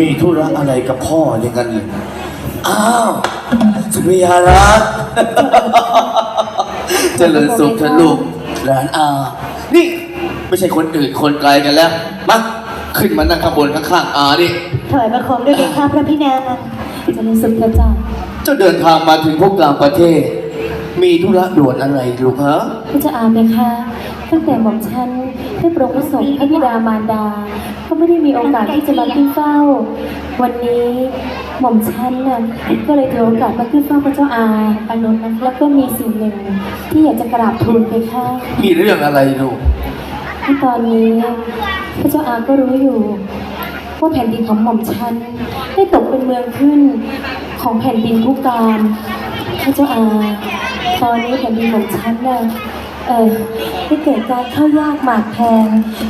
มีธุระอะไรกับพ่ออย่างนั้นเลยอ้าวสุริยารัตน์ เจริญสุขเถอะลูกหลานอา นี่ ไม่ใช่คนอื่นคนไกลกันแล้ว มา ขึ้นมานั่งข้างบนข้างๆอานี่ ถอยมาคมด้วยเด็กข้าพระพี่นางจะมีสุขเถิดจ้าเจ้าเดินทางมาถึงพวกกลางประเทศ มีธุระด่วนอะไรลูกฮะพระเจ้าอาไหมคะตั้งแต่หม่อมฉัน ได้โปรงพระสงฆ์พระบิดามารดา ก็ไม่ได้มีโอกาสที่จะมาขึ้นเฝ้า วันนี้หม่อมฉันน่ะก็เลยถือโอกาสมาขึ้นเฝ้าพระเจ้าอาอานนท์นะแล้วก็มีสิ่งหนึ่งที่อยากจะกราบทูลไปค่ะมีเรื่องอะไรลูกที่ตอนนี้พระเจ้าอาก็รู้อยู่ว่าแผ่นดินของหม่อมฉันได้ตกเป็นเมืองขึ้นของแผ่นดินผู้การพระเจ้าอาตอนนี้แผ่นดินหม่อมฉันน่ะ เออได้เกิดการเข้ายากหมากแพง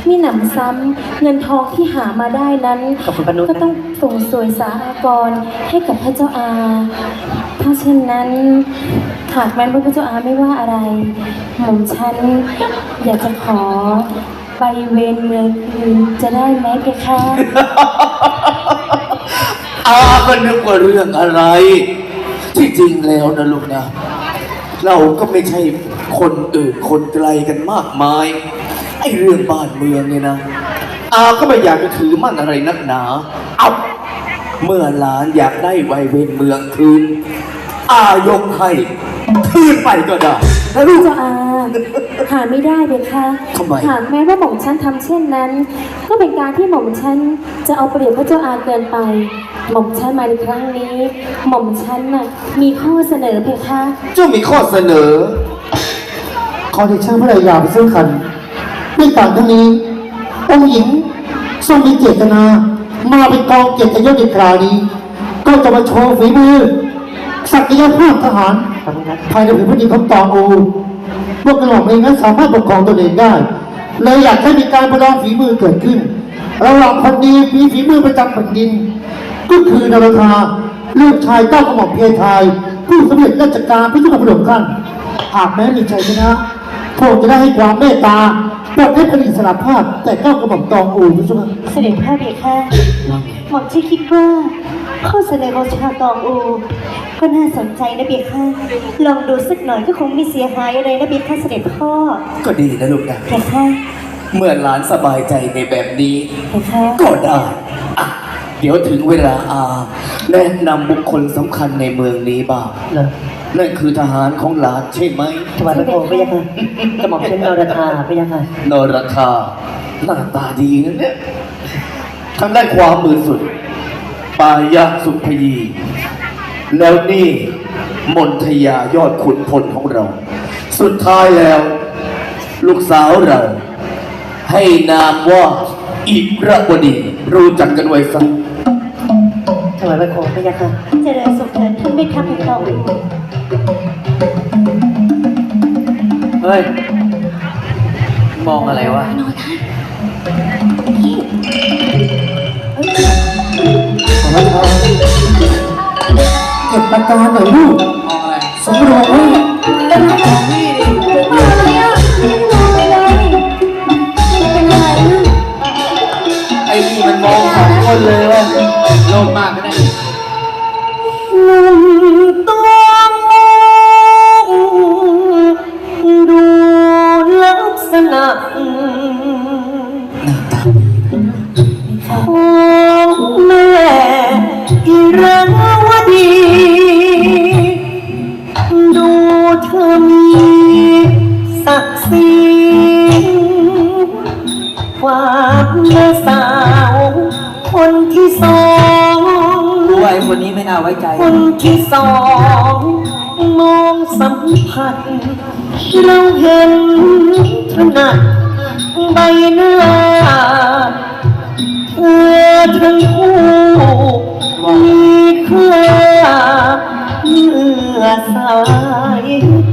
มีหนำซ้ำเงินทองที่หามาได้นั้น ขอบคุณปนุษย์นะก็ต้องส่งสวยสาอากรให้กับพระเจ้าอา เพราะฉะนั้นหากแม้ว่าพระเจ้าอาไม่ว่าอะไร หม่อมฉันอยากจะขอไปเวรเมืองคืนจะได้ไหมเพคะ อาก็นึกว่าเรื่องอะไร ที่จริงแล้วนะลูกนะ เราก็ไม่ใช่ คนอื่นคนไกลกันมากมาย ไอ้เรื่องบ้านเมืองเนี่ยนะ อาก็ไม่อยากจะถือมั่นอะไรนักหนา เอาเมื่อหลานอยากได้ไวเวนเมืองคืน อายกให้คืนไปก็ได้นะลูก เจ้าอา หาไม่ได้เลยค่ะทำไม หากแม้ว่าหม่อมฉันทำเช่นนั้น ก็เป็นการที่หม่อมฉันจะเอาเปรียบพระเจ้าอาเกินไป หม่อมฉันมาในครั้งนี้ หม่อมฉันน่ะมีข้อเสนอเพคะ เจ้ามีข้อเสนอ ขอเดชะพระยาไปซึ่งคันไม่ต่างทั้งนี้องค์หญิงทรงมีเจตนา มาเป็นกองเกียรติยศในคราวนี้ ก็จะมาโชว์ฝีมือ ศักยภาพทหารภายในผืนแผ่นดินของตองอูพวกกระหล่อมเองนั้นสามารถปกครองตนเองได้เลยอยากให้มีการประลองฝีมือเกิดขึ้นระหว่างคนดีมีฝีมือประจำแผ่นดิน ก็คือนรธาลูกชายเต้ากระหม่อมเพทาย ผู้สำเร็จราชการพระเจ้าพระองค์ท่านหากแม้มีชัยชนะ พวกจะได้ให้ความเมตตาปลดให้ผลิตสารภาพ แต่เก้ากระหม่อมตองอูพระเจ้าค่ะเสด็จพ่อเบียค่ะหม่อมชี่คิดว่าข้อเสนอของชาวตองอู ก็น่าสนใจนะเบียค่ะ ลองดูสักหน่อยก็คงไม่เสียหายอะไรนะเบียค่ะเสด็จพ่อก็ดีนะลูกนะเบียค่ะเมื่อหลานสบายใจในแบบนี้เบียค่ะก็ได้อะเดี๋ยวถึงเวลาอาแนะนำบุคคลสำคัญในเมืองนี้บ้างเหรอ นั่นคือทหารของหลานใช่ไหมถวายพระโคมพระยาค่ะกระหม่อมเป็นนรธาพระยาค่ะนราคาหน้าตาดีนะเนี่ยทางด้านความมือสุด ปายะสุพยี แล้วนี่มนทยายอดขุนพลของเรา สุดท้ายแล้ว ลูกสาวเรา ให้นามว่าอิระวดี รู้จักกันไว้สักถวายพระโคมพระยาค่ะเจริญสุขเถิดท่านไม่ทำให้ตองอู เฮ้ย มองอะไรวะเก็บอาการหน่อยลูกมองอะไรสมรองไว้ไอ้นี่มันมองสองคนเลยเวะโลภมากก็ได้ ที่สองกูว่าไอ้คนนี้ไม่น่าไว้ใจ คนที่สอง มองสัมผัสเราเห็นถนัดใบหน้าเธอทั้งคู่มีค่าเมื่อสาย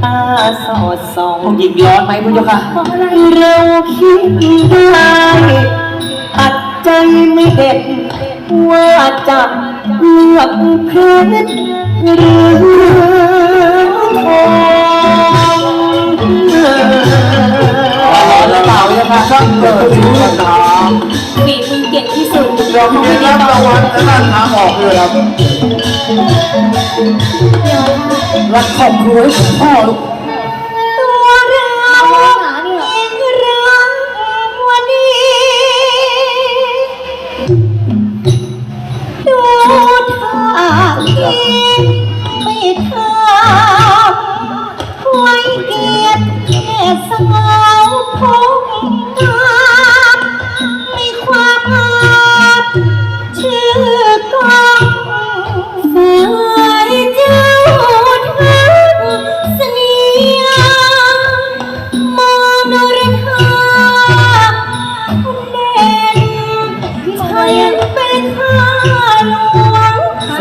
ตาสอดส่องผมหยิบร้อนไหมคุณเจ้าค่ะเราคิดได้ตัดใจไม่เด็ด ว่าจะเลือกเพชรหรือทองร้อนแล้วเปล่าเจ้าค่ะช่างเกิดชู้กันถาฝีมือเก่งที่สุดยอมเรียนรับรางวัลและด้านทางออกเลยครับรักครอบครัวให้ผมพ่อลูก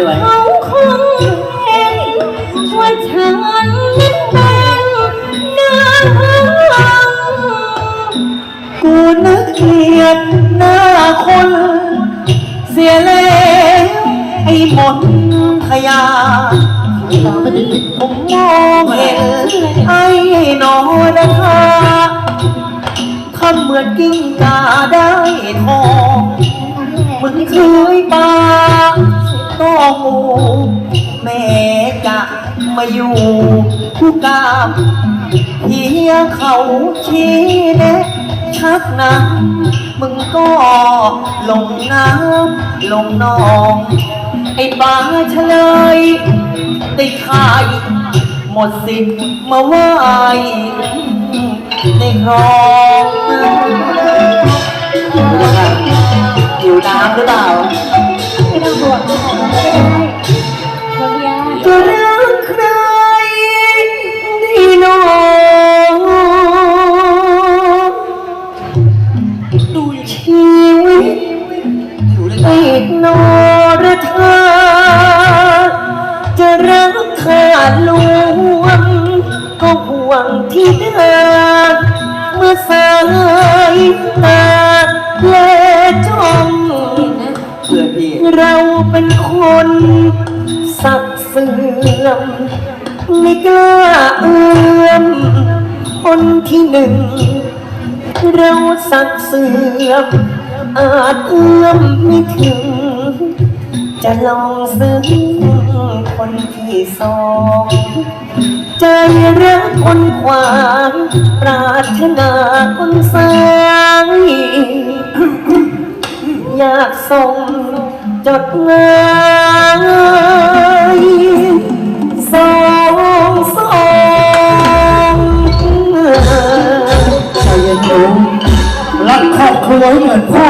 สวยเขาคงเห็นว่าฉันนั้นเป็นนางกูนึกเกลียดหน้าคน เสียแล้วไอ้หมดขยา ผมมองเห็นไอ้หนอนะคะทำเหมือนกิ้งกาได้ทองมึงเคยปา ก็งูแม่จะมาอยู่คู่กามเพียเขาชี้แนะชักนำมึงก็ลงน้ำลงนอง ไอ้บาเฉลยได้ขายหมดสิทธิ์มาไหวในคลองอยู่น้ำหรือเปล่าไม่ต้องห่วง ขาดลวง ก็ห่วงที่เดินเมื่อสายตาแลจ้องเพื่อพี่เราเป็นคนสักเสื่อมไม่กล้าเอื้อมคนที่หนึ่ง เราสักเสื่อมอาจเอื้อมไม่ถึง จะลองซึ้ง คนที่สองใจรักคนขวางปรารถนาคนสายอยากส่งจดหมายสองสองใจเย็นหนูรักครอบครัวเหมือนพ่อ